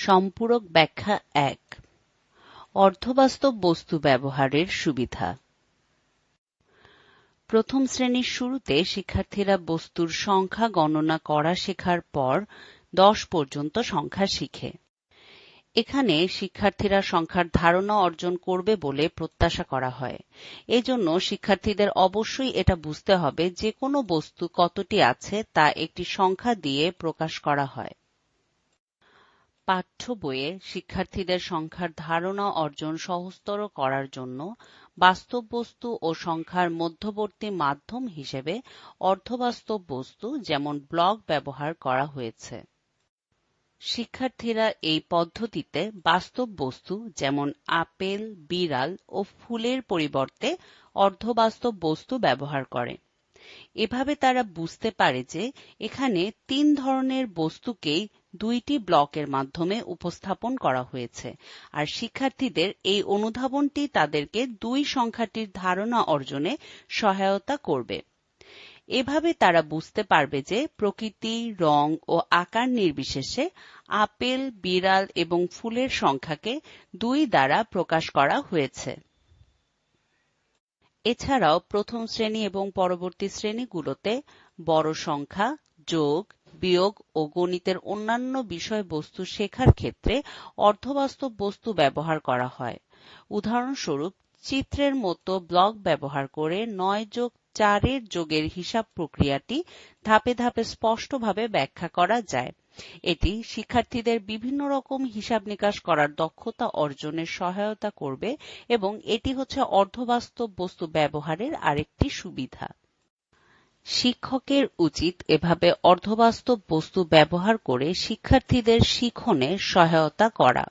সম্পূরক ব্যাখ্যা এক। অর্ধবাস্তব বস্তু ব্যবহারের সুবিধা। প্রথম শ্রেণির শুরুতে শিক্ষার্থীরা বস্তুর সংখ্যা গণনা করা শেখার পর দশ পর্যন্ত সংখ্যা শিখে। এখানে শিক্ষার্থীরা সংখ্যার ধারণা অর্জন করবে বলে প্রত্যাশা করা হয়। এজন্য শিক্ষার্থীদের অবশ্যই এটা বুঝতে হবে যে কোনো বস্তু কতটি আছে তা একটি সংখ্যা দিয়ে প্রকাশ করা হয়। পাঠ্য বইয়ে শিক্ষার্থীদের সংখ্যার ধারণা অর্জন সহজতর করার জন্য বাস্তব বস্তু ও সংখ্যার মধ্যবর্তী মাধ্যম হিসেবে অর্ধবাস্তব বস্তু যেমন ব্লক ব্যবহার করা হয়েছে। শিক্ষার্থীরা এই পদ্ধতিতে বাস্তব বস্তু যেমন আপেল, বিড়াল ও ফুলের পরিবর্তে অর্ধবাস্তব বস্তু ব্যবহার করে। এভাবে তারা বুঝতে পারে যে এখানে তিন ধরনের বস্তুকেই দুইটি ব্লকের মাধ্যমে উপস্থাপন করা হয়েছে। আর শিক্ষার্থীদের এই অনুধাবনটি তাদেরকে দুই সংখ্যাটির ধারণা অর্জনে সহায়তা করবে। এভাবে তারা বুঝতে পারবে যে প্রকৃতি, রং ও আকার নির্বিশেষে আপেল, বিড়াল এবং ফুলের সংখ্যাকে দুই দ্বারা প্রকাশ করা হয়েছে। এছাড়াও প্রথম শ্রেণি এবং পরবর্তী শ্রেণীগুলোতে বড় সংখ্যা, যোগ বিয়োগ ও গণিতের অন্যান্য বিষয়বস্তু শেখার ক্ষেত্রে অর্ধবাস্তব বস্তু ব্যবহার করা হয়। উদাহরণস্বরূপ, চিত্রের মতো ব্লক ব্যবহার করে নয় যোগ চারের যোগের হিসাব প্রক্রিয়াটি ধাপে ধাপে স্পষ্টভাবে ব্যাখ্যা করা যায়। এটি শিক্ষার্থীদের বিভিন্ন রকম হিসাব নিকাশ করার দক্ষতা অর্জনের সহায়তা করবে এবং এটি হচ্ছে অর্ধবাস্তব বস্তু ব্যবহারের আরেকটি সুবিধা। শিক্ষকের উচিত এভাবে অর্ধবাস্তব বস্তু ব্যবহার করে শিক্ষার্থীদের শিখনে সহায়তা করা।